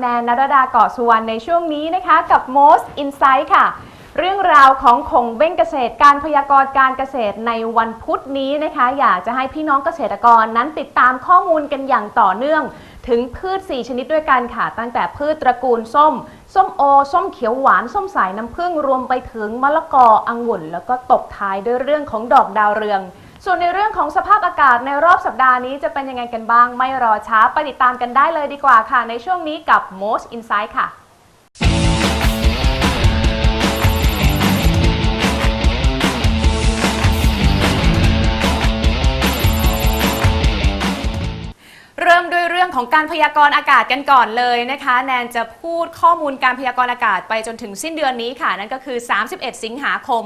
แนนนรดาเกาะสุวรรณในช่วงนี้นะคะกับ Most Insight ค่ะ เรื่องราวของคงเบ้งเกษตร การพยากรณ์การเกษตรในวันพุธนี้นะคะ อยากจะให้พี่น้องเกษตรกรนั้นติดตามข้อมูลกันอย่างต่อเนื่อง ถึงพืช 4 ชนิดด้วยกันค่ะ ตั้งแต่พืชตระกูลส้ม ส้มโอ ส้มเขียวหวาน ส้มสายน้ำผึ้งรวมไปถึงมะละกอ องุ่น แล้วก็ตบท้ายด้วยเรื่องของดอกดาวเรือง ส่วนในเรื่องของสภาพอากาศในรอบสัปดาห์นี้จะเป็นยังไงกันบ้าง ไม่รอช้าไปติดตามกันได้เลยดีกว่าค่ะ ในช่วงนี้กับ Most Insight ค่ะเริ่มด้วยเรื่องของการพยากรณ์อากาศกันก่อนเลยนะคะ แนนจะพูดข้อมูลการพยากรณ์อากาศไปจนถึงสิ้นเดือนนี้ค่ะ นั่นก็คือ 31 สิงหาคม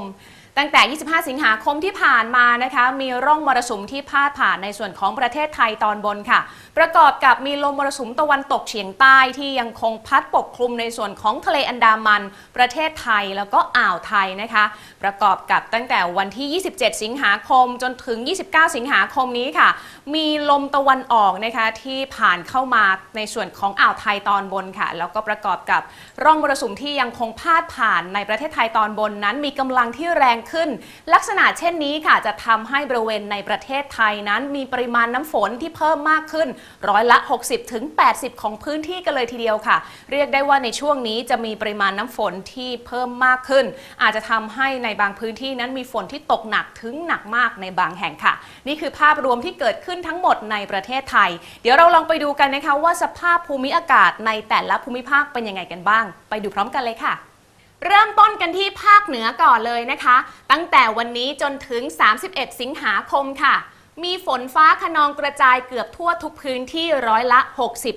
ตั้งแต่ 25 สิงหาคมที่ผ่านมานะคะ มีร่องมรสุมที่พาดผ่านในส่วนของประเทศไทยตอนบนค่ะ ประกอบกับมีลมมรสุมตะวันตกเฉียงใต้ที่ยังคงพัดปกคลุมในส่วนของทะเลอันดามัน ประเทศไทยแล้วก็อ่าวไทยนะคะ ประกอบกับตั้งแต่วันที่ 27 สิงหาคมจนถึง 29 สิงหาคมนี้ค่ะ มีลมตะวันออกนะคะที่ผ่านเข้ามาในส่วนของอ่าวไทยตอนบนค่ะ แล้วก็ประกอบกับร่องมรสุมที่ยังคงพาดผ่านในประเทศไทยตอนบนนั้น มีกำลังที่แรงขึ้น ลักษณะเช่นนี้ค่ะจะทำให้บริเวณในประเทศไทยนั้น มีปริมาณน้ำฝนที่เพิ่มมากขึ้น ร้อยละ 60ถึง80 ของพื้นที่กันเลยทีเดียวค่ะ เรียกได้ว่าในช่วงนี้จะมีปริมาณน้ำฝนที่เพิ่มมากขึ้น อาจจะทำให้ในบางพื้นที่นั้นมีฝนที่ตกหนักถึงหนักมากในบางแห่งค่ะ นี่คือภาพรวมที่เกิดขึ้นทั้งหมดในประเทศไทย เดี๋ยวเราลองไปดูกันนะคะว่าสภาพภูมิอากาศในแต่ละภูมิภาคเป็นยังไงกันบ้าง ไปดูพร้อมกันเลยค่ะเริ่มต้นกันที่ภาคเหนือก่อนเลยนะคะ ตั้งแต่วันนี้จนถึง 31 สิงหาคมค่ะ มีฝนฟ้าขนองกระจายเกือบทั่วทุกพื้นที่ร้อยละ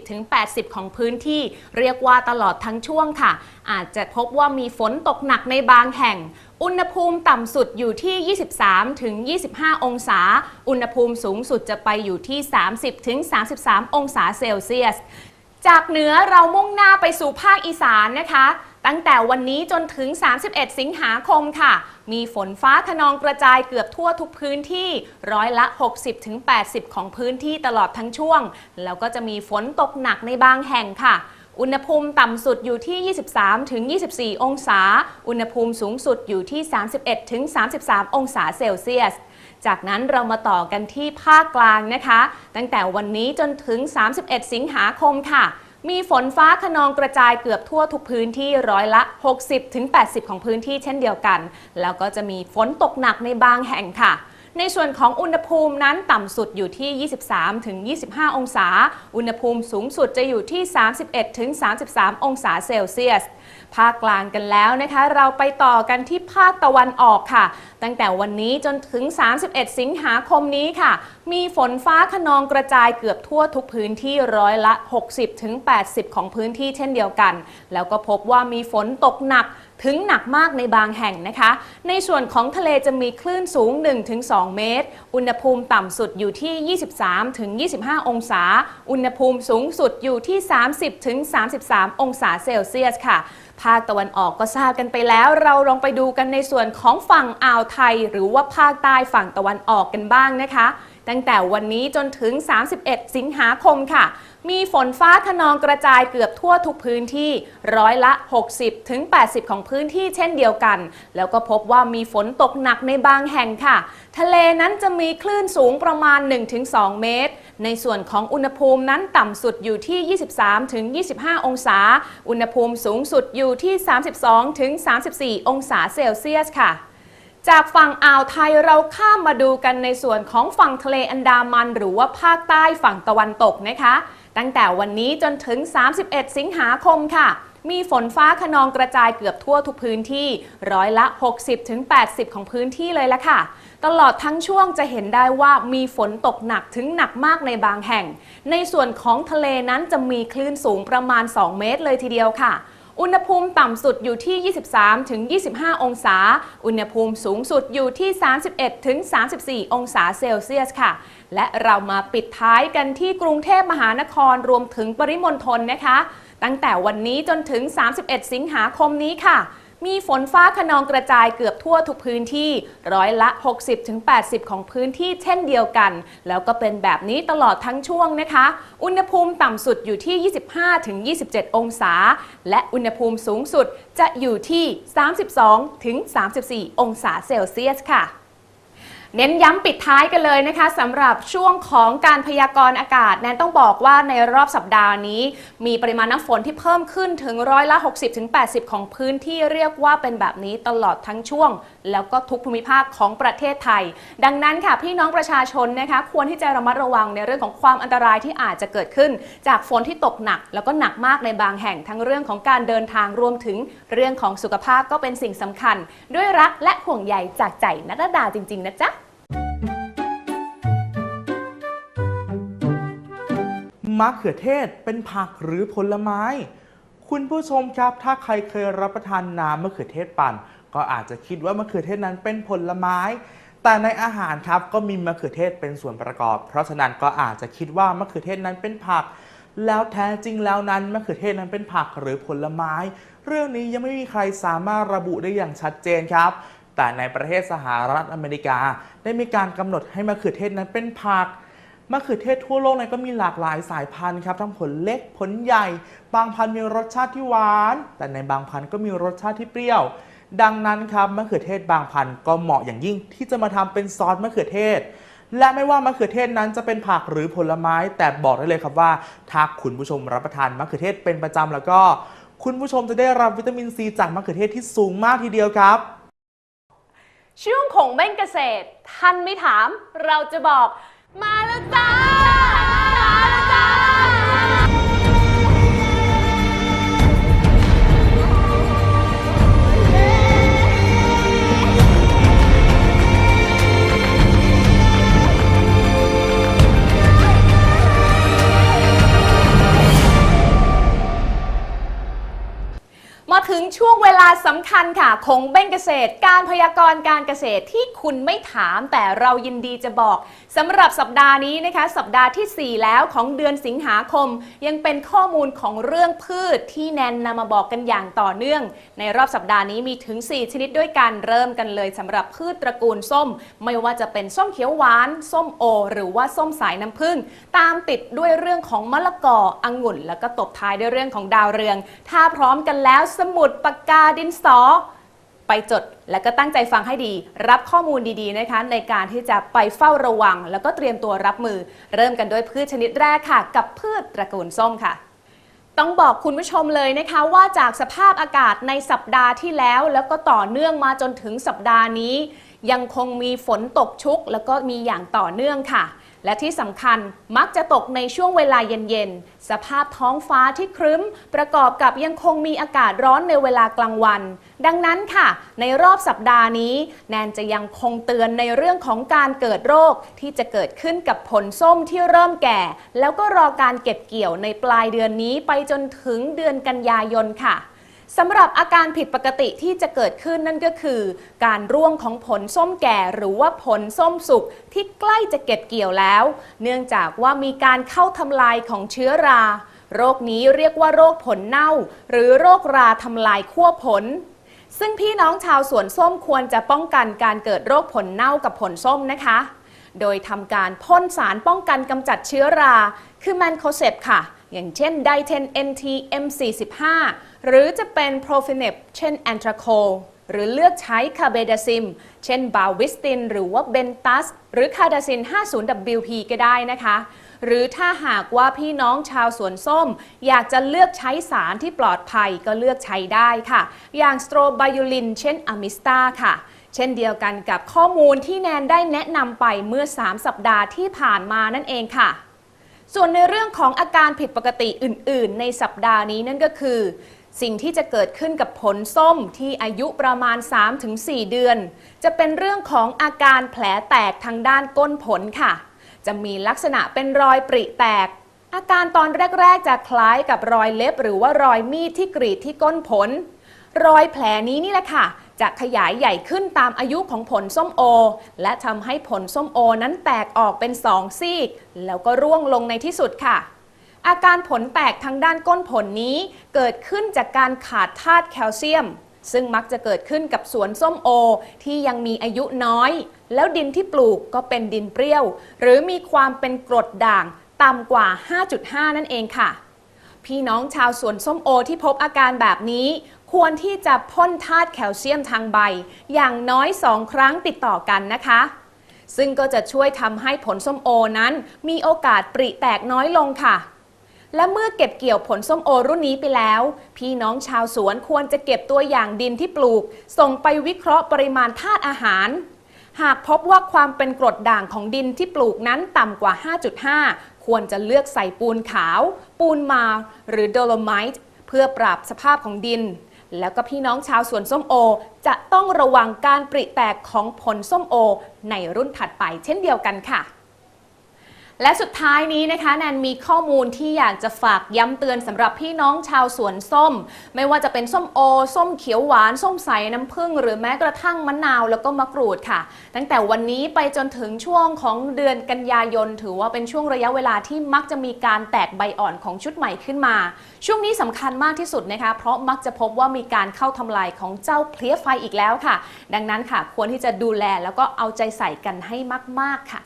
60-80 ของพื้นที่ เรียกว่าตลอดทั้งช่วงค่ะ อาจจะพบว่ามีฝนตกหนักในบางแห่ง อุณหภูมิต่ำสุดอยู่ที่ 23-25 องศา อุณหภูมิสูงสุดจะไปอยู่ที่ 30-33 องศาเซลเซียส จากเหนือเรามุ่งหน้าไปสู่ภาคอีสานนะคะ ตั้งแต่วันนี้จนถึง 31 สิงหาคมค่ะ มีฝนฟ้าขนองกระจายเกือบทั่วทุกพื้นที่ ร้อยละ 60-80 ของพื้นที่ตลอดทั้งช่วง แล้วก็จะมีฝนตกหนักในบางแห่งค่ะ อุณหภูมิต่ำสุดอยู่ที่ 23-24 องศา อุณหภูมิสูงสุดอยู่ที่ 31-33 องศาเซลเซียสจากนั้นเรามาต่อกันที่ภาคกลางนะคะ ตั้งแต่วันนี้จนถึง 31 สิงหาคมค่ะ มีฝนฟ้าขนองกระจายเกือบทั่วทุกพื้นที่ร้อยละ 60-80 ของพื้นที่เช่นเดียวกัน แล้วก็จะมีฝนตกหนักในบางแห่งค่ะ ในส่วนของอุณหภูมินั้นต่ำสุดอยู่ที่ 23-25 องศา อุณหภูมิสูงสุดจะอยู่ที่ 31-33 องศาเซลเซียส ภาคกลางกันแล้วนะคะ เราไปต่อกันที่ภาคตะวันออกค่ะ ตั้งแต่วันนี้จนถึง 31 สิงหาคมนี้ค่ะ มีฝนฟ้าขนองกระจายเกือบทั่วทุกพื้นที่ร้อยละ 60-80 ของพื้นที่เช่นเดียวกัน แล้วก็พบว่ามีฝนตกหนัก ถึงหนักมากในบางแห่งนะคะ ในส่วนของทะเลจะมีคลื่นสูง 1-2 เมตร อุณหภูมิต่ำสุดอยู่ที่ 23-25 องศา อุณหภูมิสูงสุดอยู่ที่ 30-33 องศาเซลเซียสค่ะ ภาคตะวันออกก็ทราบกันไปแล้ว เราลองไปดูกันในส่วนของฝั่งอ่าวไทย หรือว่าภาคใต้ฝั่งตะวันออกกันบ้างนะคะ ตั้งแต่วันนี้จนถึง 31 สิงหาคมค่ะ มีฝนฟ้าขนองกระจายเกือบทั่วทุกพื้นที่ร้อยละ 60-80 ของพื้นที่เช่นเดียวกัน แล้วก็พบว่ามีฝนตกหนักในบางแห่งค่ะ ทะเลนั้นจะมีคลื่นสูงประมาณ 1-2 เมตร ในส่วนของอุณหภูมินั้นต่ำสุดอยู่ที่ 23-25 องศา อุณหภูมิสูงสุดอยู่ที่ 32-34 องศาเซลเซียสค่ะจากฝั่งอ่าวไทยเราข้ามมาดูกันในส่วนของฝั่งทะเลอันดามัน หรือว่าภาคใต้ฝั่งตะวันตกนะคะ ตั้งแต่วันนี้จนถึง 31 สิงหาคมค่ะ มีฝนฟ้าขนองกระจายเกือบทั่วทุกพื้นที่ร้อยละ 60-80 ของพื้นที่เลยละค่ะ ตลอดทั้งช่วงจะเห็นได้ว่ามีฝนตกหนักถึงหนักมากในบางแห่ง ในส่วนของทะเลนั้นจะมีคลื่นสูงประมาณ 2 เมตรเลยทีเดียวค่ะอุณหภูมิต่ำสุดอยู่ที่ 23-25 องศา อุณหภูมิสูงสุดอยู่ที่ 31-34 องศาเซลเซียสค่ะ และเรามาปิดท้ายกันที่กรุงเทพมหานครรวมถึงปริมณฑลนะคะ ตั้งแต่วันนี้จนถึง 31 สิงหาคมนี้ค่ะ มีฝนฟ้าขนองกระจายเกือบทั่วทุกพื้นที่ร้อยละ 60-80 ของพื้นที่เช่นเดียวกัน แล้วก็เป็นแบบนี้ตลอดทั้งช่วงนะคะ อุณหภูมิต่ำสุดอยู่ที่ 25-27 องศา และอุณหภูมิสูงสุดจะอยู่ที่ 32-34 องศาเซลเซียสค่ะ เน้นย้ำปิดท้ายกันเลยนะคะสำหรับช่วงของการพยากรณ์อากาศ แนนต้องบอกว่าในรอบสัปดาห์นี้ มีปริมาณน้ำฝนที่เพิ่มขึ้นถึงร้อยละ 60-80 ของพื้นที่เรียกว่าเป็นแบบนี้ตลอดทั้งช่วงแล้วก็ทุกภูมิภาคของประเทศไทย ดังนั้นค่ะพี่น้องประชาชนนะคะควรที่จะระมัดระวังในเรื่องของความอันตรายที่อาจจะเกิดขึ้น จากฝนที่ตกหนัก แล้วก็หนักมากในบางแห่งทั้งเรื่องของการเดินทางรวมถึงเรื่องของสุขภาพก็เป็นสิ่งสำคัญ ด้วยรักและห่วงใยจากใจนัดดาจริง ๆ นะจ๊ะมะเขือเทศเป็นผักหรือผลไม้ คุณผู้ชมครับ ถ้าใครเคยรับประทานน้ำมะเขือเทศปั่น ก็อาจจะคิดว่ามะเขือเทศนั้นเป็นผลไม้ แต่ในอาหารครับก็มีมะเขือเทศเป็นส่วนประกอบ เพราะฉะนั้นก็อาจจะคิดว่ามะเขือเทศนั้นเป็นผัก แล้วแท้จริงแล้วนั้นมะเขือเทศนั้นเป็นผักหรือผลไม้ เรื่องนี้ยังไม่มีใครสามารถระบุได้อย่างชัดเจนครับ แต่ในประเทศสหรัฐอเมริกา ได้มีการกำหนดให้มะเขือเทศนั้นเป็นผักมะเขือเทศทั่วโลกนั้นก็มีหลากหลายสายพันธุ์ครับ ทั้งผลเล็กผลใหญ่ บางพันธุ์มีรสชาติที่หวาน แต่ในบางพันธุ์ก็มีรสชาติที่เปรี้ยว ดังนั้นครับมะเขือเทศบางพันธุ์ก็เหมาะอย่างยิ่งที่จะมาทำเป็นซอสมะเขือเทศ และไม่ว่ามะเขือเทศนั้นจะเป็นผักหรือผลไม้ แต่บอกได้เลยครับว่า ถ้าคุณผู้ชมรับประทานมะเขือเทศเป็นประจำแล้วก็ คุณผู้ชมจะได้รับวิตามินซีจากมะเขือเทศที่สูงมากทีเดียวครับช่วงของเบ้นเกษตร ท่านไม่ถาม เราจะบอกมาแล้วจ้า ถึงช่วงเวลาสำคัญค่ะ ของเบ้นเกษตร การพยากรณ์การเกษตรที่คุณไม่ถามแต่เรายินดีจะบอกสำหรับสัปดาห์นี้นะคะ สัปดาห์ทีสี่ 4 แล้วของเดือนสิงหาคม ยังเป็นข้อมูลของเรื่องพืชที่แนนนำมาบอกกันอย่างต่อเนื่อง ในรอบสัปดาห์นี้มีถึง 4 ชนิดด้วยกันเริ่มกันเลยสำหรับพืชตระกูลส้ม ไม่ว่าจะเป็นส้มเขียวหวาน ส้มโอ หรือว่าส้มสายน้ำผึ้งตามติดด้วยเรื่องของมะละกอองุ่น แล้วก็ตบท้ายด้วยเรื่องของดาวเรือง ถ้าพร้อมกันแล้วสมุดปากกาดินสอ ไปจดแล้วก็ตั้งใจฟังให้ดี รับข้อมูลดีๆนะคะ ในการที่จะไปเฝ้าระวัง แล้วก็เตรียมตัวรับมือ เริ่มกันด้วยพืชชนิดแรกค่ะ กับพืชตระกูลส้มค่ะต้องบอกคุณผู้ชมเลยนะคะว่าจากสภาพอากาศในสัปดาห์ที่แล้ว แล้วก็ต่อเนื่องมาจนถึงสัปดาห์นี้ ยังคงมีฝนตกชุก แล้วก็มีอย่างต่อเนื่องค่ะ และที่สำคัญมักจะตกในช่วงเวลาเย็นๆ สภาพท้องฟ้าที่ครึ้ม ประกอบกับยังคงมีอากาศร้อนในเวลากลางวัน ดังนั้นค่ะ ในรอบสัปดาห์นี้ แนนจะยังคงเตือนในเรื่องของการเกิดโรคที่จะเกิดขึ้นกับผลส้มที่เริ่มแก่ แล้วก็รอการเก็บเกี่ยวในปลายเดือนนี้ไปจนถึงเดือนกันยายนค่ะ สำหรับอาการผิดปกติที่จะเกิดขึ้นนั่นก็คือ การร่วงของผลส้มแก่หรือว่าผลส้มสุกที่ใกล้จะเก็บเกี่ยวแล้ว เนื่องจากว่ามีการเข้าทำลายของเชื้อรา โรคนี้เรียกว่าโรคผลเน่า หรือโรคราทำลายขั้วผล ซึ่งพี่น้องชาวสวนส้มควรจะป้องกันการเกิดโรคผลเน่ากับผลส้มนะคะ โดยทำการพ่นสารป้องกันกำจัดเชื้อรา คือแมนโคเซปค่ะ อย่างเช่นไดเทน NT M45 หรือจะเป็นโปรฟิเนปเช่นแอนทราโคหรือเลือกใช้คาเบดาซิม เช่นบาวิสติน หรือว่าเบนตัส หรือคาดาซิน 50WP ก็ได้นะคะ หรือถ้าหากว่าพี่น้องชาวสวนส้ม อยากจะเลือกใช้สารที่ปลอดภัยก็เลือกใช้ได้ค่ะ อย่างสโตรไบยูลิน เช่นอะมิสตาค่ะเช่นเดียวกันกับข้อมูลที่แนนได้แนะนำไปเมื่อ 3 สัปดาห์ที่ผ่านมานั่นเองค่ะ ส่วนในเรื่องของอาการผิดปกติอื่น ๆ ในสัปดาห์นี้นั่นก็คือ สิ่งที่จะเกิดขึ้นกับผลส้มที่อายุประมาณ 3-4 เดือน จะเป็นเรื่องของอาการแผลแตกทางด้านก้นผลค่ะ จะมีลักษณะเป็นรอยปริแตก อาการตอนแรก ๆ จะคล้ายกับรอยเล็บ หรือว่ารอยมีดที่กรีดที่ก้นผล รอยแผลนี้นี่แหละค่ะ จะขยายใหญ่ขึ้นตามอายุของผลส้มโอ และทำให้ผลส้มโอนั้นแตกออกเป็นสองซีก แล้วก็ร่วงลงในที่สุดค่ะ อาการผลแตกทางด้านก้นผลนี้ เกิดขึ้นจากการขาดธาตุแคลเซียม ซึ่งมักจะเกิดขึ้นกับสวนส้มโอที่ยังมีอายุน้อย แล้วดินที่ปลูกก็เป็นดินเปรี้ยว หรือมีความเป็นกรดด่างต่ำกว่า 5.5 นั่นเองค่ะ พี่น้องชาวสวนส้มโอที่พบอาการแบบนี้ ควรที่จะพ่นธาตุแคลเซียมทางใบ อย่างน้อย 2 ครั้งติดต่อกันนะคะซึ่งก็จะช่วยทำให้ผลส้มโอนั้น มีโอกาสปริแตกน้อยลงค่ะ และเมื่อเก็บเกี่ยวผลส้มโอรุ่นนี้ไปแล้ว พี่น้องชาวสวนควรจะเก็บตัวอย่างดินที่ปลูก ส่งไปวิเคราะห์ปริมาณธาตุอาหาร หากพบว่าความเป็นกรดด่างของดินที่ปลูกนั้นต่ำกว่า 5.5 ควรจะเลือกใส่ปูนขาว ปูนมาหรือโดโลไมต์เพื่อปรับสภาพของดิน แล้วก็พี่น้องชาวสวนส้มโอ จะต้องระวังการปริแตกของผลส้มโอ ในรุ่นถัดไปเช่นเดียวกันค่ะ และสุดท้ายนี้นะคะแนนมีข้อมูลที่อยากจะฝากย้ำเตือนสำหรับพี่น้องชาวสวนส้ม ไม่ว่าจะเป็นส้มโอ ส้มเขียวหวาน ส้มใสน้ำผึ้งหรือแม้กระทั่งมะนาวแล้วก็มะกรูดค่ะ ตั้งแต่วันนี้ไปจนถึงช่วงของเดือนกันยายน ถือว่าเป็นช่วงระยะเวลาที่มักจะมีการแตกใบอ่อนของชุดใหม่ขึ้นมา ช่วงนี้สำคัญมากที่สุดนะคะ เพราะมักจะพบว่ามีการเข้าทำลายของเจ้าเพลี้ยไฟอีกแล้วค่ะ ดังนั้นค่ะควรที่จะดูแลแล้วก็เอาใจใส่กันให้มาก ๆค่ะ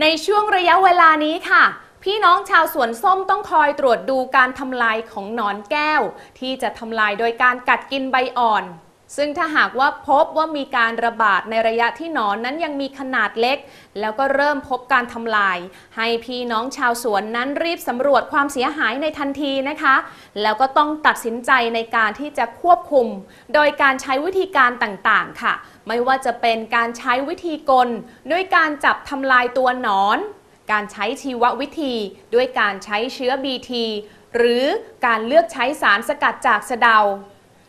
ในช่วงระยะเวลานี้ค่ะ พี่น้องชาวสวนส้มต้องคอยตรวจดูการทำลายของหนอนแก้ว ที่จะทำลายโดยการกัดกินใบอ่อน ซึ่งถ้าหากว่าพบว่ามีการระบาดในระยะที่หนอนนั้นยังมีขนาดเล็ก แล้วก็เริ่มพบการทำลาย ให้พี่น้องชาวสวนนั้นรีบสำรวจความเสียหายในทันทีนะคะ แล้วก็ต้องตัดสินใจในการที่จะควบคุม โดยการใช้วิธีการต่างๆ ค่ะ ไม่ว่าจะเป็นการใช้วิธีกล ด้วยการจับทำลายตัวหนอน การใช้ชีววิธี ด้วยการใช้เชื้อ BT หรือการเลือกใช้สารสกัดจากสะเดา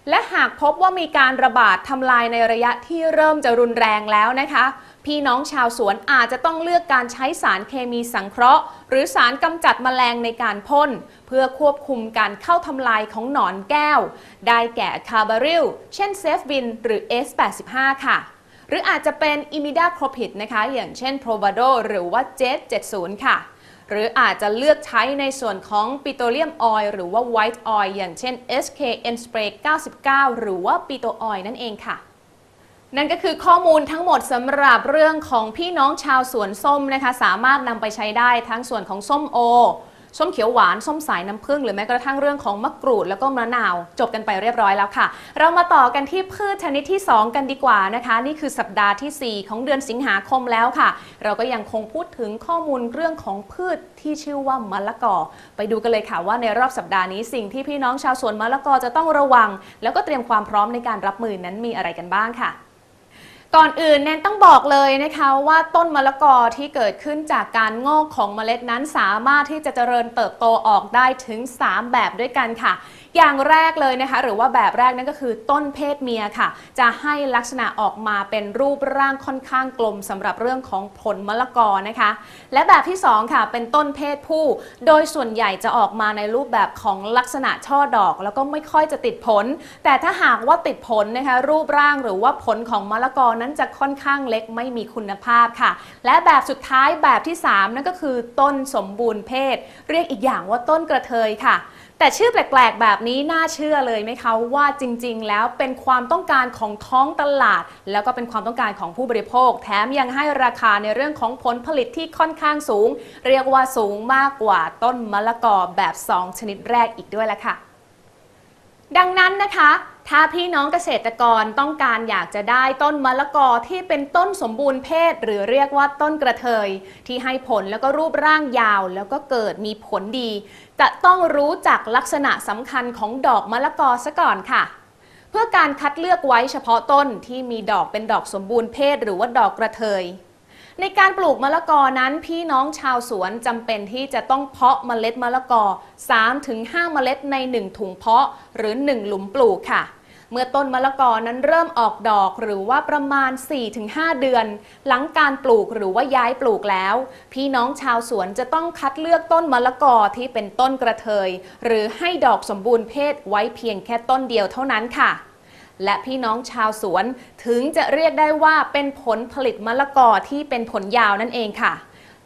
และหากพบว่ามีการระบาดทำลายในระยะที่เริ่มจะรุนแรงแล้วนะคะ พี่น้องชาวสวนอาจจะต้องเลือกการใช้สารเคมีสังเคราะห์ หรือสารกำจัดแมลงในการพ่น เพื่อควบคุมการเข้าทำลายของหนอนแก้ว ได้แก่คาร์บาริลเช่นเซฟวินหรือ S85 ค่ะหรืออาจจะเป็นอิมิดาโครพิดนะคะ อย่างเช่นโพรบาโดหรือว่าเจ70 ค่ะ หรืออาจจะเลือกใช้ในส่วนของปิโตรเลียมออยล์หรือว่าไวท์ออยล์อย่างเช่น SKN Spray 99 หรือว่าปิโตออยล์นั่นเองค่ะนั่นก็คือข้อมูลทั้งหมดสำหรับเรื่องของพี่น้องชาวสวนส้มนะคะ สามารถนำไปใช้ได้ทั้งส่วนของส้มโอ ส้มเขียวหวาน ส้มสายน้ำผึ้งหรือแม้กระทั่งเรื่องของมะกรูดแล้วก็มะนาว จบกันไปเรียบร้อยแล้วค่ะ เรามาต่อกันที่พืชชนิดที่ 2 กันดีกว่านะคะ นี่คือสัปดาห์ทีสี่ 4 ของเดือนสิงหาคมแล้วค่ะ เราก็ยังคงพูดถึงข้อมูลเรื่องของพืชที่ชื่อว่ามะละกอ ไปดูกันเลยค่ะว่าในรอบสัปดาห์นี้สิ่งที่พี่น้องชาวสวนมะละกอจะต้องระวัง แล้วก็เตรียมความพร้อมในการรับมือนั้นมีอะไรกันบ้างค่ะ ก่อนอื่นแนนต้องบอกเลยนะคะว่าต้นมะละกอที่เกิดขึ้นจากการงอกของเมล็ดนั้นสามารถที่จะเจริญเติบโตออกได้ถึง 3 แบบด้วยกันค่ะ อย่างแรกเลยนะคะ หรือว่าแบบแรกนั่นก็คือต้นเพศเมียค่ะ จะให้ลักษณะออกมาเป็นรูปร่างค่อนข้างกลมสำหรับเรื่องของผลมะละกอนะคะ และแบบที่ 2 ค่ะ เป็นต้นเพศผู้ โดยส่วนใหญ่จะออกมาในรูปแบบของลักษณะช่อดอก แล้วก็ไม่ค่อยจะติดผล แต่ถ้าหากว่าติดผลนะคะ รูปร่างหรือว่าผลของมะละกอนั้นจะค่อนข้างเล็กไม่มีคุณภาพค่ะ และแบบสุดท้ายแบบที่ 3 นั่นก็คือต้นสมบูรณ์เพศ เรียกอีกอย่างว่าต้นกระเทยค่ะ แต่ชื่อแปลกๆ แบบนี้น่าเชื่อเลยไหมคะว่าจริงๆ แล้วเป็นความต้องการของท้องตลาด แล้วก็เป็นความต้องการของผู้บริโภค แถมยังให้ราคาในเรื่องของผลผลิตที่ค่อนข้างสูง เรียกว่าสูงมากกว่าต้นมะละกอแบบ 2 ชนิดแรกอีกด้วยละค่ะ ดังนั้นนะคะ ถ้าพี่น้องเกษตรกรต้องการอยากจะได้ต้นมะละกอที่เป็นต้นสมบูรณ์เพศ หรือเรียกว่าต้นกระเทย ที่ให้ผลแล้วก็รูปร่างยาว แล้วก็เกิดมีผลดี จะต้องรู้จักลักษณะสำคัญของดอกมะละกอซะก่อนค่ะ เพื่อการคัดเลือกไว้เฉพาะต้นที่มีดอกเป็นดอกสมบูรณ์เพศ หรือว่าดอกกระเทยในการปลูกมะละกอนั้นพี่น้องชาวสวนจำเป็นที่จะต้องเพาะเมล็ดมะละกอ 3-5 เมล็ดใน 1 ถุงเพาะหรือ 1 หลุมปลูกค่ะ เมื่อต้นมะละกอนั้นเริ่มออกดอกหรือว่าประมาณ 4-5 เดือน หลังการปลูกหรือว่าย้ายปลูกแล้ว พี่น้องชาวสวนจะต้องคัดเลือกต้นมะละกอที่เป็นต้นกระเทย หรือให้ดอกสมบูรณ์เพศไว้เพียงแค่ต้นเดียวเท่านั้นค่ะและพี่น้องชาวสวนถึงจะเรียกได้ว่าเป็นผลผลิตมะละกอที่เป็นผลยาวนั่นเองค่ะ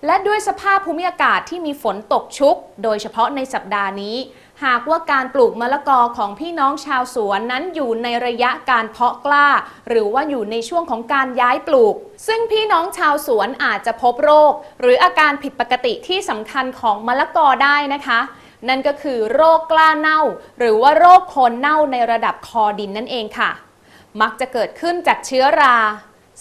และด้วยสภาพภูมิอากาศที่มีฝนตกชุก โดยเฉพาะในสัปดาห์นี้ หากว่าการปลูกมะละกอของพี่น้องชาวสวนนั้นอยู่ในระยะการเพาะกล้า หรือว่าอยู่ในช่วงของการย้ายปลูก ซึ่งพี่น้องชาวสวนอาจจะพบโรค หรืออาการผิดปกติที่สำคัญของมะละกอได้นะคะ นั่นก็คือโรคกล้าเน่า หรือว่าโรคโคนเน่าในระดับคอดินนั่นเองค่ะ มักจะเกิดขึ้นจากเชื้อรา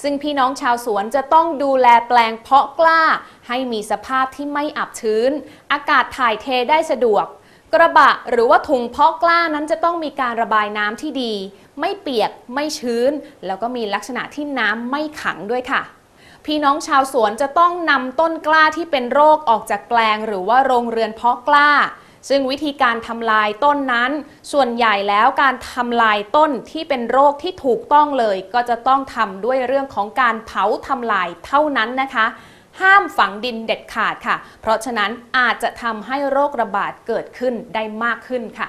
ซึ่งพี่น้องชาวสวนจะต้องดูแลแปลงเพาะกล้า ให้มีสภาพที่ไม่อับชื้น อากาศถ่ายเทได้สะดวก กระบะหรือว่าถุงเพาะกล้านั้นจะต้องมีการระบายน้ำที่ดี ไม่เปียกไม่ชื้น แล้วก็มีลักษณะที่น้ำไม่ขังด้วยค่ะ พี่น้องชาวสวนจะต้องนำต้นกล้าที่เป็นโรคออกจากแปลง หรือว่าโรงเรือนเพาะกล้า ซึ่งวิธีการทำลายต้นนั้น ส่วนใหญ่แล้วการทำลายต้นที่เป็นโรคที่ถูกต้องเลย ก็จะต้องทำด้วยเรื่องของการเผาทำลายเท่านั้นนะคะ ห้ามฝังดินเด็ดขาดค่ะ เพราะฉะนั้นอาจจะทำให้โรคระบาดเกิดขึ้นได้มากขึ้นค่ะ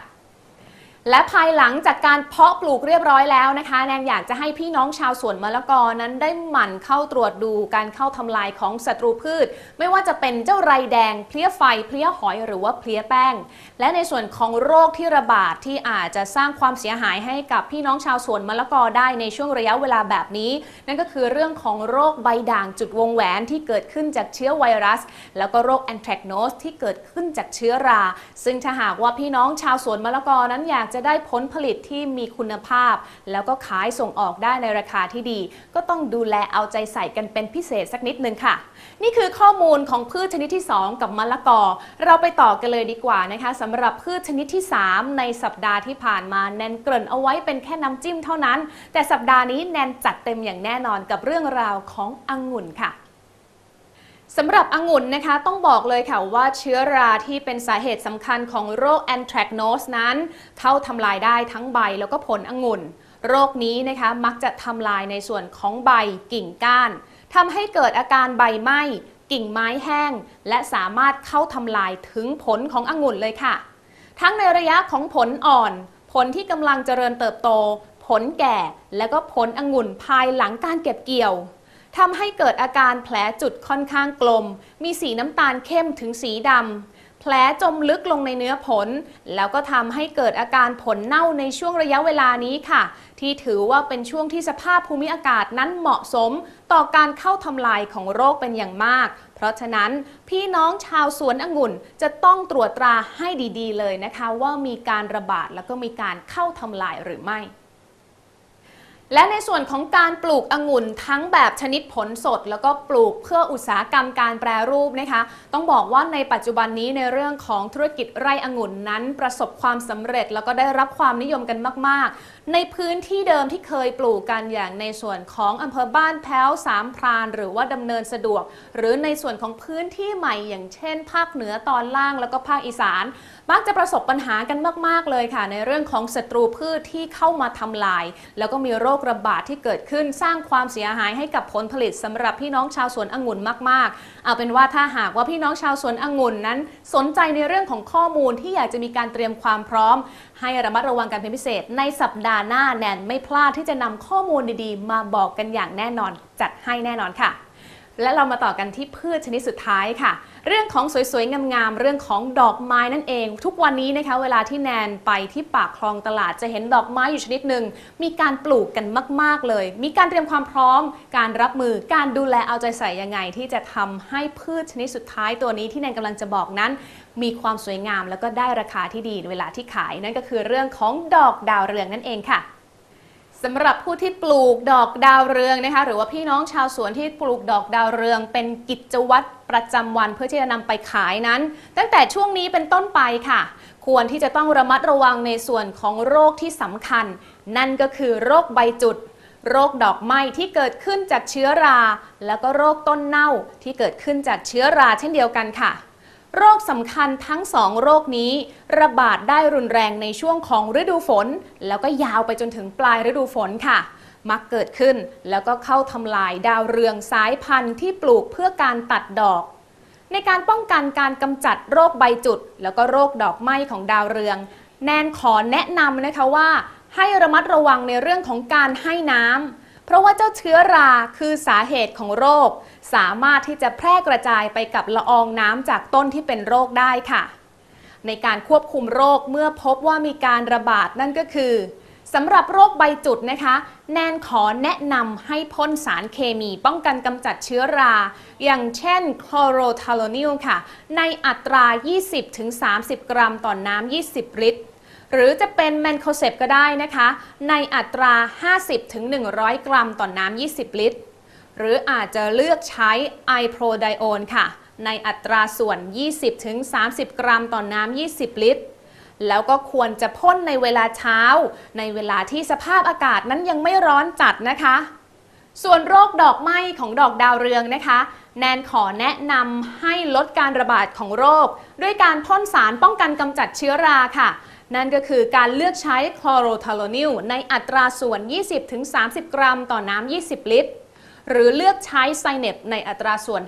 และภายหลังจากการเพาะปลูกเรียบร้อยแล้วนะคะ แนนอยากจะให้พี่น้องชาวสวนมะละกอนั้นได้หมั่นเข้าตรวจดูการเข้าทำลายของศัตรูพืช ไม่ว่าจะเป็นเจ้าไรแดง เพลี้ยไฟ เพลี้ยหอยหรือว่าเพลี้ยแป้ง และในส่วนของโรคที่ระบาดที่อาจจะสร้างความเสียหายให้กับพี่น้องชาวสวนมะละกอได้ในช่วงระยะเวลาแบบนี้ นั่นก็คือเรื่องของโรคใบด่างจุดวงแหวนที่เกิดขึ้นจากเชื้อไวรัส แล้วก็โรคแอนแทรกโนสที่เกิดขึ้นจากเชื้อรา ซึ่งถ้าหากว่าพี่น้องชาวสวนมะละกอนั้นอยากจะได้ผลผลิตที่มีคุณภาพ แล้วก็ขายส่งออกได้ในราคาที่ดี ก็ต้องดูแลเอาใจใส่กันเป็นพิเศษสักนิดนึงค่ะ นี่คือข้อมูลของพืชชนิดที่ 2 กับมะละกอ เราไปต่อกันเลยดีกว่านะคะสำหรับพืชชนิดที่ 3 ในสัปดาห์ที่ผ่านมาแนนเกริ่นเอาไว้เป็นแค่น้ำจิ้มเท่านั้น แต่สัปดาห์นี้แนนจัดเต็มอย่างแน่นอนกับเรื่องราวขององุ่นค่ะ สำหรับองุ่นนะคะต้องบอกเลยค่ะว่าเชื้อราที่เป็นสาเหตุสำคัญของโรคแอนแทรกโนสนั้น เข้าทำลายได้ทั้งใบแล้วก็ผลองุ่น โรคนี้นะคะมักจะทำลายในส่วนของใบกิ่งก้านทำให้เกิดอาการใบไหม้กิ่งไม้แห้ง และสามารถเข้าทำลายถึงผลขององุ่นเลยค่ะ ทั้งในระยะของผลอ่อน ผลที่กำลังเจริญเติบโต ผลแก่ และก็ผลองุ่นภายหลังการเก็บเกี่ยว ทำให้เกิดอาการแผลจุดค่อนข้างกลม มีสีน้ำตาลเข้มถึงสีดำ แผลจมลึกลงในเนื้อผล แล้วก็ทำให้เกิดอาการผลเน่าในช่วงระยะเวลานี้ค่ะ ที่ถือว่าเป็นช่วงที่สภาพภูมิอากาศนั้นเหมาะสม ต่อการเข้าทำลายของโรคเป็นอย่างมาก เพราะฉะนั้นพี่น้องชาวสวนองุ่นจะต้องตรวจตราให้ดีๆ เลยนะคะ ว่ามีการระบาดแล้วก็มีการเข้าทำลายหรือไม่ และในส่วนของการปลูกองุ่นทั้งแบบชนิดผลสด แล้วก็ปลูกเพื่ออุตสาหกรรมการแปรรูปนะคะ ต้องบอกว่าในปัจจุบันนี้ในเรื่องของธุรกิจไร่องุ่นนั้นประสบความสำเร็จ แล้วก็ได้รับความนิยมกันมาก ๆในพื้นที่เดิมที่เคยปลูกกันอย่างในส่วนของอำเภอบ้านแพ้วสามพรานหรือว่าดำเนินสะดวก หรือในส่วนของพื้นที่ใหม่อย่างเช่น ภาคเหนือตอนล่างแล้วก็ภาคอีสาน มักจะประสบปัญหากันมาก ๆ เลยค่ะ ในเรื่องของศัตรูพืชที่เข้ามาทำลาย แล้วก็มีโรคระบาดที่เกิดขึ้นสร้างความเสียหายให้กับผลผลิตสำหรับพี่น้องชาวสวนองุ่นมาก ๆ เอาเป็นว่าถ้าหากว่าพี่น้องชาวสวนองุ่นนั้น สนใจในเรื่องของข้อมูลที่อยากจะมีการเตรียมความพร้อม ให้ระมัดระวังกันเป็นพิเศษ ในสัปดาห์หน้าแนนไม่พลาดที่จะนำข้อมูลดีๆ มาบอกกันอย่างแน่นอน จัดให้แน่นอนค่ะ และเรามาต่อกันที่พืชชนิดสุดท้ายค่ะ เรื่องของสวยๆ งามๆ เรื่องของดอกไม้นั่นเอง ทุกวันนี้นะคะเวลาที่แนนไปที่ปากคลองตลาดจะเห็นดอกไม้อยู่ชนิดหนึ่งมีการปลูกกันมาก ๆเลย มีการเตรียมความพร้อม การรับมือการดูแลเอาใจใส่ยังไงที่จะทำให้พืชชนิดสุดท้ายตัวนี้ที่แนนกำลังจะบอกนั้น มีความสวยงามแล้วก็ได้ราคาที่ดีเวลาที่ขายนั่นก็คือเรื่องของดอกดาวเรืองนั่นเองค่ะสำหรับผู้ที่ปลูกดอกดาวเรืองนะคะ หรือว่าพี่น้องชาวสวนที่ปลูกดอกดาวเรือง เป็นกิจวัตรประจำวันเพื่อที่จะนำไปขายนั้น ตั้งแต่ช่วงนี้เป็นต้นไปค่ะ ควรที่จะต้องระมัดระวังในส่วนของโรคที่สำคัญ นั่นก็คือโรคใบจุด โรคดอกไหม้ที่เกิดขึ้นจากเชื้อรา แล้วก็โรคต้นเน่าที่เกิดขึ้นจากเชื้อราเช่นเดียวกันค่ะ โรคสำคัญทั้งสองโรคนี้ ระบาดได้รุนแรงในช่วงของฤดูฝน แล้วก็ยาวไปจนถึงปลายฤดูฝนค่ะ มักเกิดขึ้นแล้วก็เข้าทำลายดาวเรืองสายพันธุ์ที่ปลูกเพื่อการตัดดอก ในการป้องกันการกำจัดโรคใบจุด แล้วก็โรคดอกไหม้ของดาวเรือง แนนขอแนะนำนะคะว่า ให้ระมัดระวังในเรื่องของการให้น้ำ เพราะว่าเจ้าเชื้อราคือสาเหตุของโรค สามารถที่จะแพร่กระจายไปกับละอองน้ำจากต้นที่เป็นโรคได้ค่ะ ในการควบคุมโรคเมื่อพบว่ามีการระบาดนั่นก็คือสำหรับโรคใบจุดนะคะ แนนขอแนะนำให้พ่นสารเคมีป้องกันกำจัดเชื้อรา อย่างเช่นคลอโรทาโลนิลค่ะ ในอัตรา 20-30 กรัมต่อนน้ำ 20 ลิตร หรือจะเป็นแมนโคเซปก็ได้นะคะ ในอัตรา 50-100 กรัมต่อนน้ำ 20 ลิตร หรืออาจจะเลือกใช้ไอโปรไดโอนค่ะ ในอัตราส่วน 20-30 กรัมต่อนน้ำ 20 ลิตร แล้วก็ควรจะพ่นในเวลาเช้า ในเวลาที่สภาพอากาศนั้นยังไม่ร้อนจัดนะคะ ส่วนโรคดอกไหม้ของดอกดาวเรืองนะคะแนนขอแนะนำให้ลดการระบาดของโรค ด้วยการพ่นสารป้องกันกำจัดเชื้อราค่ะ นั่นก็คือการเลือกใช้คลอโรทาโลนิลในอัตราส่วน 20-30 กรัม ต่อน้ำ 20 ลิตร หรือเลือกใช้ไซเนปในอัตราส่วน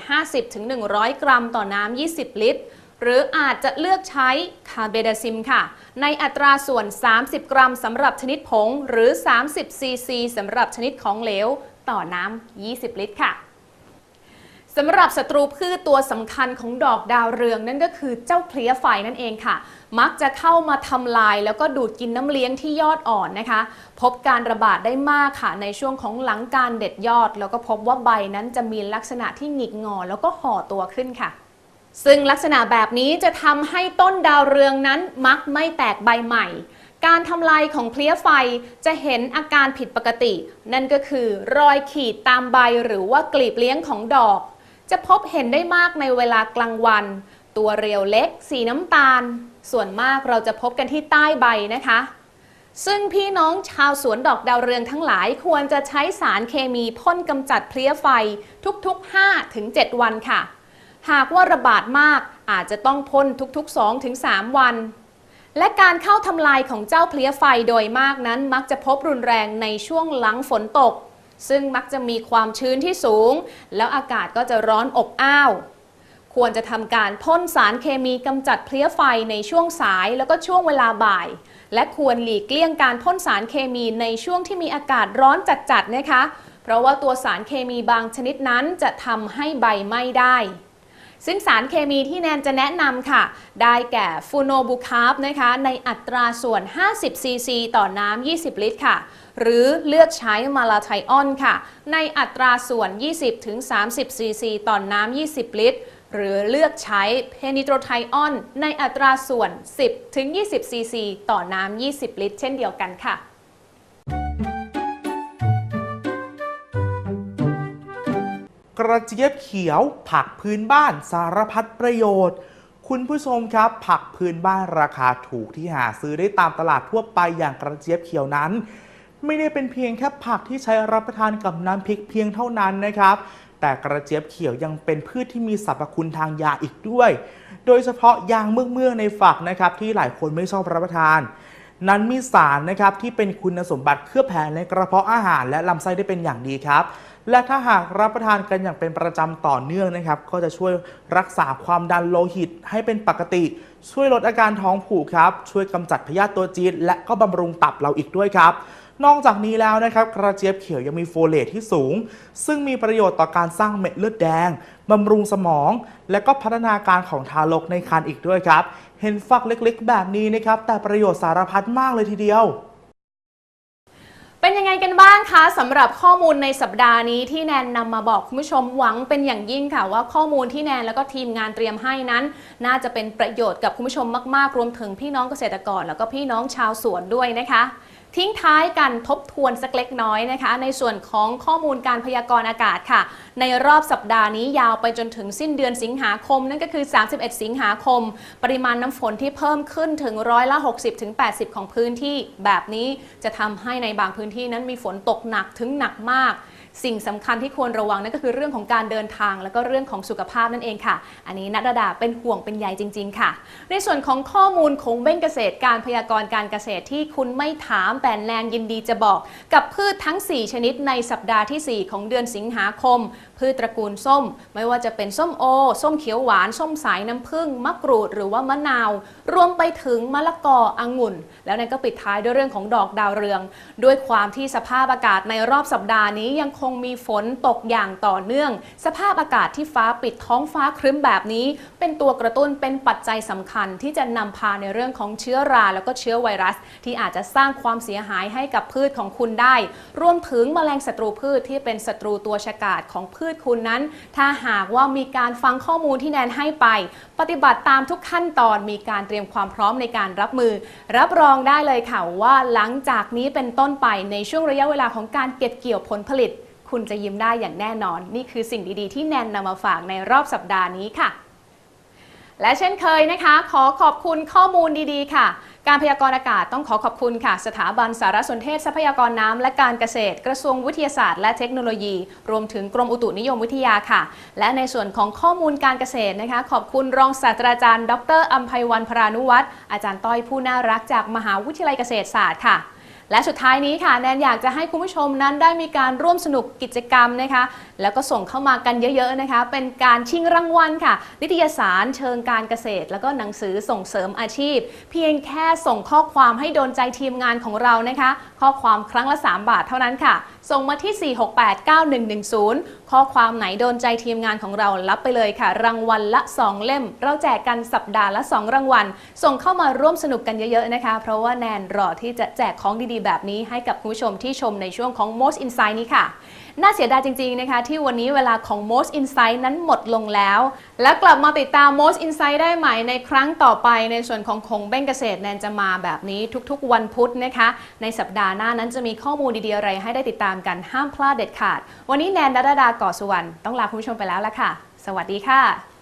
50-100 กรัม ต่อน้ำ 20 ลิตร หรืออาจจะเลือกใช้คาเบดาซิมค่ะ ในอัตราส่วน 30 กรัมสำหรับชนิดผง หรือ 30 ซีซีสำหรับชนิดของเหลว ต่อน้ำ 20 ลิตรค่ะ สำหรับศัตรูพืชตัวสำคัญของดอกดาวเรืองนั่นก็คือเจ้าเพลี้ยไฟนั่นเองค่ะ มักจะเข้ามาทำลายแล้วก็ดูดกินน้ำเลี้ยงที่ยอดอ่อนนะคะ พบการระบาดได้มากค่ะในช่วงของหลังการเด็ดยอด แล้วก็พบว่าใบนั้นจะมีลักษณะที่หงิกงอ แล้วก็ห่อตัวขึ้นค่ะ ซึ่งลักษณะแบบนี้จะทำให้ต้นดาวเรืองนั้นมักไม่แตกใบใหม่การทำลายของเพลี้ยไฟจะเห็นอาการผิดปกติ นั่นก็คือรอยขีดตามใบหรือว่ากลีบเลี้ยงของดอก จะพบเห็นได้มากในเวลากลางวัน ตัวเรียวเล็ก สีน้ำตาล ส่วนมากเราจะพบกันที่ใต้ใบนะคะ ซึ่งพี่น้องชาวสวนดอกดาวเรืองทั้งหลายควรจะใช้สารเคมีพ่นกำจัดเพลี้ยไฟทุกๆ 5-7 วันค่ะ หากว่าระบาดมากอาจจะต้องพ่นทุกๆ 2-3 วันและการเข้าทำลายของเจ้าเพลี้ยไฟโดยมากนั้นมักจะพบรุนแรงในช่วงหลังฝนตก ซึ่งมักจะมีความชื้นที่สูง แล้วอากาศก็จะร้อนอบอ้าว ควรจะทำการพ่นสารเคมีกำจัดเพลี้ยไฟในช่วงสายแล้วก็ช่วงเวลาบ่าย และควรหลีกเลี่ยงการพ่นสารเคมีในช่วงที่มีอากาศร้อนจัดๆนะคะ เพราะว่าตัวสารเคมีบางชนิดนั้นจะทำให้ใบไหม้ได้ ซึ่งสารเคมีที่แนนจะแนะนำค่ะ ได้แก่ฟูโนบูคาร์บนะคะในอัตราส่วน 50 ซีซีต่อน้ำ 20 ลิตรค่ะ หรือเลือกใช้มาลาไทออนค่ะ ในอัตราส่วน 20-30 ซีซีต่อน้ำ 20 ลิตร หรือเลือกใช้เพนิโตรไทออน ในอัตราส่วน 10-20 ซีซีต่อน้ำ 20 ลิตร เช่นเดียวกันค่ะกระเจี๊ยบเขียวผักพื้นบ้านสารพัดประโยชน์ คุณผู้ชมครับ ผักพื้นบ้านราคาถูกที่หาซื้อได้ตามตลาดทั่วไปอย่างกระเจี๊ยบเขียวนั้น ไม่ได้เป็นเพียงแค่ผักที่ใช้รับประทานกับน้ำพริกเพียงเท่านั้นนะครับ แต่กระเจี๊ยบเขียวยังเป็นพืชที่มีสรรพคุณทางยาอีกด้วย โดยเฉพาะยางเมือกๆในฝักนะครับ ที่หลายคนไม่ชอบรับประทาน นั้นมีสารนะครับที่เป็นคุณสมบัติเคลือบแผ่ในกระเพาะอาหารและลำไส้ได้เป็นอย่างดีครับและถ้าหากรับประทานกันอย่างเป็นประจำต่อเนื่องนะครับ ก็จะช่วยรักษาความดันโลหิตให้เป็นปกติ ช่วยลดอาการท้องผูกครับ ช่วยกำจัดพยาธิตัวจีดและก็บำรุงตับเราอีกด้วยครับ นอกจากนี้แล้วนะครับกระเจี๊ยบเขียวยังมีโฟเลตที่สูง ซึ่งมีประโยชน์ต่อการสร้างเม็ดเลือดแดงบำรุงสมอง และก็พัฒนาการของทารกในครรภ์อีกด้วยครับ เห็นฝักเล็กๆ แบบนี้นะครับ แต่ประโยชน์สารพัดมากเลยทีเดียวเป็นยังไงกันบ้างคะสำหรับข้อมูลในสัปดาห์นี้ที่แนนนำมาบอกคุณผู้ชมหวังเป็นอย่างยิ่งค่ะ ว่าข้อมูลที่แนนแล้วก็ทีมงานเตรียมให้นั้น น่าจะเป็นประโยชน์กับคุณผู้ชมมากๆ รวมถึงพี่น้องเกษตรกร แล้วก็พี่น้องชาวสวนด้วยนะคะ ทิ้งท้ายกันทบทวนสักเล็กน้อยนะคะ ในส่วนของข้อมูลการพยากรณ์อากาศค่ะ ในรอบสัปดาห์นี้ยาวไปจนถึงสิ้นเดือนสิงหาคม นั่นก็คือ 31 สิงหาคม ปริมาณน้ำฝนที่เพิ่มขึ้นถึงร้อยละ 60-80 ของพื้นที่ แบบนี้จะทำให้ในบางพื้นที่นั้นมีฝนตกหนักถึงหนักมาก สิ่งสำคัญที่ควรระวังนั่นก็คือเรื่องของการเดินทาง แล้วก็เรื่องของสุขภาพนั่นเองค่ะ อันนี้นัดดาเป็นห่วงเป็นใยจริง ๆ ค่ะ ในส่วนของข้อมูลของเบ้งเกษตรการพยากรณ์การเกษตรที่คุณไม่ถามแต่แนนยินดีจะบอก กับพืชทั้ง 4 ชนิดในสัปดาห์ที่ 4 ของเดือนสิงหาคม พืชตระกูลส้ม ไม่ว่าจะเป็นส้มโอ ส้มเขียวหวาน ส้มสายน้ำผึ้งมะกรูดหรือว่ามะนาว รวมไปถึงมะละกอองุ่น แล้วนั่นก็ปิดท้ายด้วยเรื่องของดอกดาวเรือง ด้วยความที่สภาพอากาศในรอบสัปดาห์นี้ยังคงมีฝนตกอย่างต่อเนื่อง สภาพอากาศที่ฟ้าปิดท้องฟ้าครึ้มแบบนี้ เป็นตัวกระตุ้นเป็นปัจจัยสำคัญที่จะนำพาในเรื่องของเชื้อราแล้วก็เชื้อไวรัส ที่อาจจะสร้างความเสียหายให้กับพืชของคุณได้ รวมถึงแมลงศัตรูพืชที่เป็นศัตรูตัวฉกาจของพืชคุณนั้น ถ้าหากว่ามีการฟังข้อมูลที่แนนให้ไป ปฏิบัติตามทุกขั้นตอนมีการเตรียมความพร้อมในการรับมือ รับรองได้เลยค่ะว่าหลังจากนี้เป็นต้นไปในช่วงระยะเวลาของการเก็บเกี่ยวผลผลิต คุณจะยิ้มได้อย่างแน่นอน นี่คือสิ่งดีๆ ที่แนนนำมาฝากในรอบสัปดาห์นี้ค่ะ และเช่นเคยนะคะ ขอขอบคุณข้อมูลดีๆ ค่ะ การพยากรณ์อากาศต้องขอขอบคุณค่ะ สถาบันสารสนเทศทรัพยากรน้ำและการเกษตร กระทรวงวิทยาศาสตร์และเทคโนโลยี รวมถึงกรมอุตุนิยมวิทยาค่ะ และในส่วนของข้อมูลการเกษตรนะคะ ขอบคุณรองศาสตราจารย์ ดรอัมภัยวันพรานุวัฒน์อาจารย์ต้อยผู้น่ารักจากมหาวิทยาลัยเกษตรศาสตร์ค่ะ และสุดท้ายนี้ค่ะแนนอยากจะให้คุณผู้ชมนั้นได้มีการร่วมสนุกกิจกรรมนะคะ แล้วก็ส่งเข้ามากันเยอะๆนะคะ เป็นการชิงรางวัลค่ะ นิตยสารเชิงการเกษตร แล้วก็หนังสือส่งเสริมอาชีพ เพียงแค่ส่งข้อความให้โดนใจทีมงานของเรานะคะ ข้อความครั้งละ 3 บาทเท่านั้นค่ะส่งมาที่ 4689110 ข้อความไหนโดนใจทีมงานของเรารับไปเลยค่ะ รางวัลละ 2 เล่ม เราแจกกันสัปดาห์ละ 2 รางวัล ส่งเข้ามาร่วมสนุกกันเยอะๆนะคะ เพราะว่าแนนรอที่จะแจกของดีๆ แบบนี้ให้กับคุณผู้ชมที่ชมในช่วงของ Most Insight นี้ค่ะ น่าเสียดายจริงๆนะคะที่วันนี้เวลาของ Most Insight นั้นหมดลงแล้ว แล้วกลับมาติดตาม Most Insight ได้ใหม่ในครั้งต่อไปในส่วนของคงเบ้งเกษตรแนนจะมาแบบนี้ทุกๆ วันพุธนะคะ ในสัปดาห์หน้านั้นจะมีข้อมูลดีๆอะไรให้ได้ติดตามกันห้ามพลาดเด็ดขาด วันนี้แนนดาดาดาก่อสุวรรณต้องลาคุณผู้ชมไปแล้วละค่ะ สวัสดีค่ะ